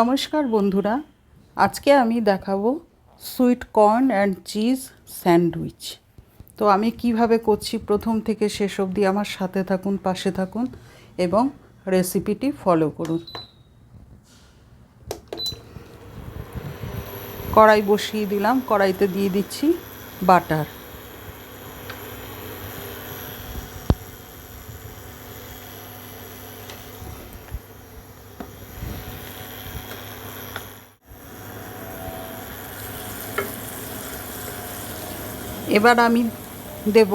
নমস্কার বন্ধুরা, আজকে আমি দেখাবো sweet corn and cheese sandwich. তো আমি কীভাবে করছি প্রথম থেকে শেষ অবধি আমার সাথে থাকুন, পাশে থাকুন এবং রেসিপিটি ফলো করুন। কড়াই বসিয়ে দিলাম, কড়াইতে দিয়ে দিচ্ছি বাটার। এবার আমি দেব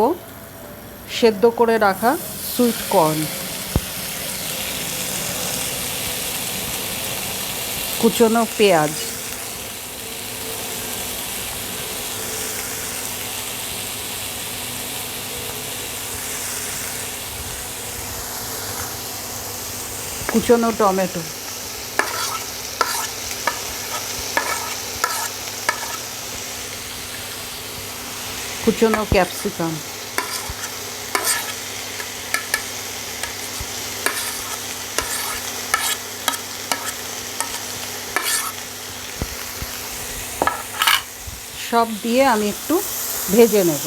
সেদ্ধ করে রাখা সুইট কর্ন কুচনো পেঁয়াজ। কুচনো টমেটো। কুচনো ক্যাপসিকাম। সব দিয়ে আমি একটু ভেজে নেব।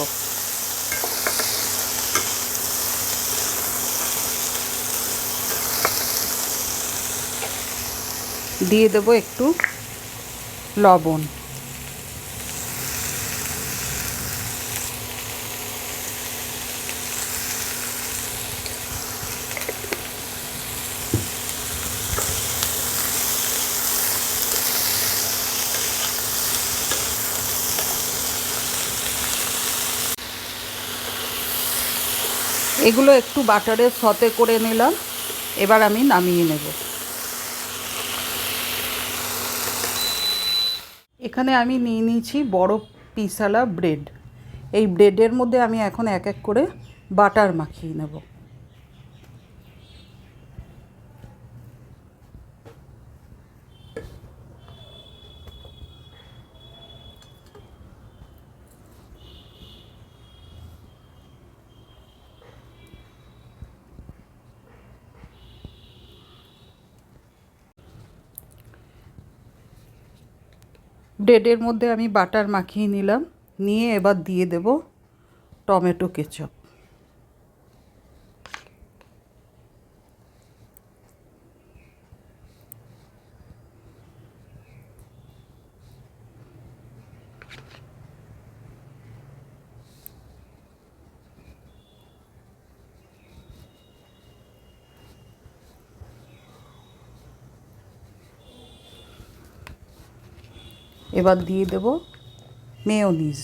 দিয়ে দেবো একটু লবণ। এগুলো একটু বাটারে সতে করে নিলাম। এবার আমি নামিয়ে নেব। এখানে আমি নিয়ে নিয়েছি বড় পিসালা ব্রেড। এই ব্রেডের মধ্যে আমি এখন এক এক করে বাটার মাখিয়ে নেব। ব্রেডের মধ্যে আমি বাটার মাখিয়ে নিলাম। নিয়ে এবার দিয়ে দেব টমেটো কেচাপ। এবার দিয়ে দেব মেয়োনিজ।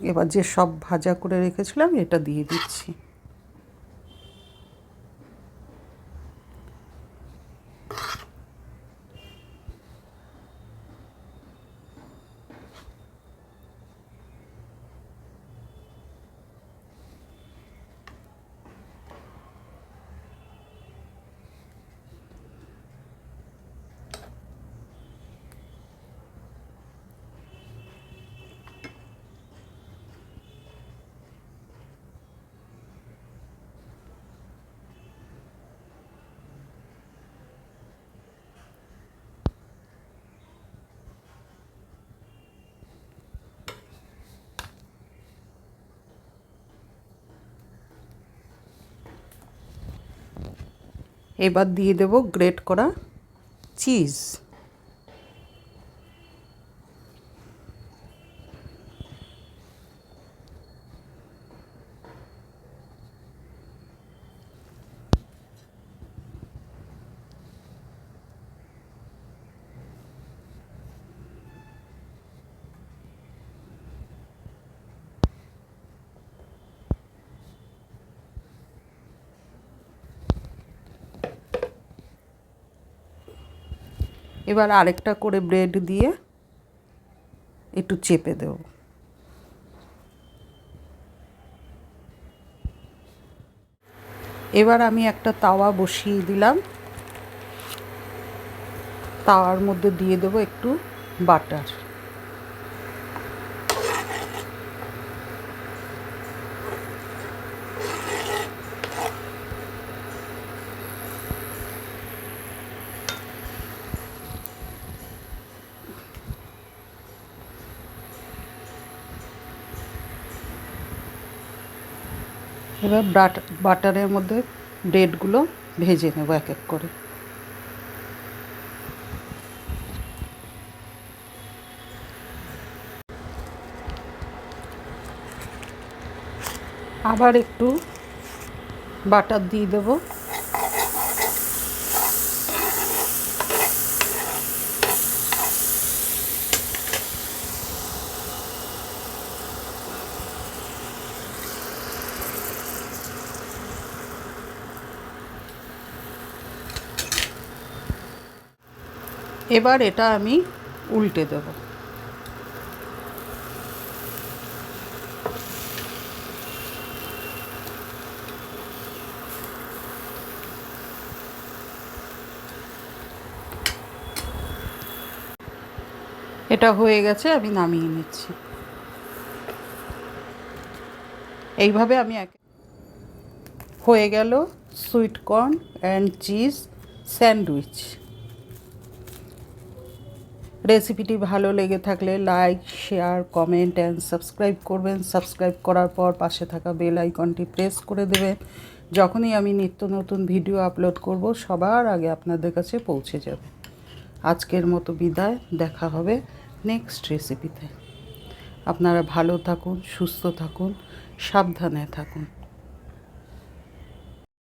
এবার যে সব ভাজা করে রেখেছিলাম এটা দিয়ে দিচ্ছি। এবার দিয়ে দেব গ্রেট করা চিজ এবার আরেকটা করে ব্রেড দিয়ে একটু চেপে দেব। এবার আমি একটা তাওয়া বসিয়ে দিলাম। তাওয়ার মধ্যে দিয়ে দেবো একটু বাটার। এবার বাটারের মধ্যে ব্রেডগুলো ভেজে নেব এক এক করে। আবার একটু বাটার দিয়ে দেবো। এবার এটা আমি উল্টে দেব। এটা হয়ে গেছে, আমি নামিয়ে নিচ্ছি। এইভাবে আমি হয়ে গেল sweet corn and cheese sandwich. রেসিপিটি ভালো লেগে থাকলে like, share, comment and subscribe করবেন। সাবস্ক্রাইব করার পর পাশে থাকা বেল আইকনটি প্রেস করে দেবেন। যখনই আমি নিত্য নতুন ভিডিও আপলোড করব, সবার আগে আপনাদের কাছে পৌঁছে যাবে। আজকের মতো বিদায়, দেখা হবে নেক্সট রেসিপিতে আপনারা ভালো থাকুন, সুস্থ থাকুন, সাবধানে থাকুন।